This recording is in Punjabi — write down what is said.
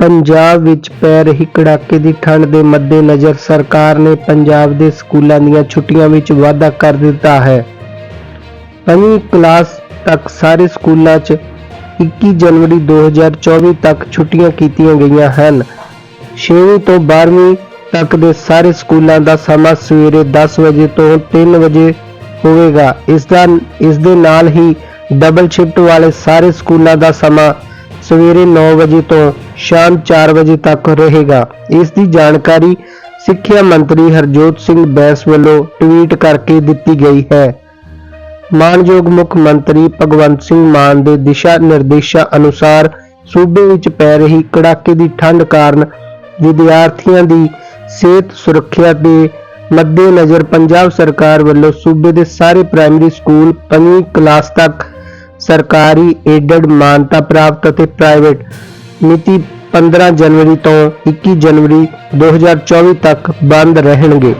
ਪੰਜਾਬ ਵਿੱਚ ਪੈ ਰਹੀ ਕੜਾਕੇ ਦੀ ਠੰਡ ਦੇ ਮੱਦੇਨਜ਼ਰ ਸਰਕਾਰ ਨੇ ਪੰਜਾਬ ਦੇ ਸਕੂਲਾਂ ਦੀਆਂ ਛੁੱਟੀਆਂ ਵਿੱਚ ਵਾਧਾ ਕਰ ਦਿੱਤਾ ਹੈ। ਪੰਜਵੀਂ ਕਲਾਸ ਤੱਕ ਸਾਰੇ ਸਕੂਲਾਂ 'ਚ 21 ਜਨਵਰੀ 2024 ਤੱਕ ਛੁੱਟੀਆਂ ਕੀਤੀਆਂ ਗਈਆਂ ਹਨ। 6ਵੀਂ ਤੋਂ 12ਵੀਂ ਤੱਕ ਦੇ ਸਾਰੇ ਸਕੂਲਾਂ ਦਾ ਸਮਾਂ ਸਵੇਰੇ 10 ਵਜੇ ਤੋਂ 3 ਵਜੇ ਹੋਵੇਗਾ। ਇਸ ਦਾ ਇਸ ਦੇ ਨਾਲ ਹੀ ਡਬਲ ਸ਼ਿਫਟ ਵਾਲੇ ਸਾਰੇ ਸਕੂਲਾਂ ਦਾ ਸਮਾਂ ਸਵੇਰੇ 9 ਵਜੇ ਤੋਂ ਸ਼ਾਮ 4 ਵਜੇ ਤੱਕ ਰਹੇਗਾ। ਇਸ ਦੀ ਜਾਣਕਾਰੀ ਸਿੱਖਿਆ ਮੰਤਰੀ ਹਰਜੋਤ ਸਿੰਘ ਬੈਂਸ ਵੱਲੋਂ ਟਵੀਟ ਕਰਕੇ ਦਿੱਤੀ ਗਈ ਹੈ। ਮਾਨਯੋਗ ਮੁੱਖ ਮੰਤਰੀ ਭਗਵੰਤ ਸਿੰਘ ਮਾਨ ਦੇ ਦਿਸ਼ਾ ਨਿਰਦੇਸ਼ਾਂ ਅਨੁਸਾਰ ਸੂਬੇ ਵਿੱਚ ਪੈ ਰਹੀ ਕੜਾਕੇ ਦੀ ਠੰਡ ਕਾਰਨ ਵਿਦਿਆਰਥੀਆਂ ਦੀ ਸਿਹਤ ਸੁਰੱਖਿਆ ਦੇ ਮੱਦੇਨਜ਼ਰ ਪੰਜਾਬ ਸਰਕਾਰ ਵੱਲੋਂ ਸੂਬੇ ਦੇ ਸਾਰੇ ਪ੍ਰਾਇਮਰੀ ਸਕੂਲ ਪੰਜਵੀਂ ਕਲਾਸ ਤੱਕ ਸਰਕਾਰੀ ਏਡਡ ਮਾਨਤਾ ਪ੍ਰਾਪਤ ਅਤੇ ਪ੍ਰਾਈਵੇਟ ਮਿਤੀ 15 ਜਨਵਰੀ ਤੋਂ 21 ਜਨਵਰੀ 2024 ਤੱਕ ਬੰਦ ਰਹਿਣਗੇ।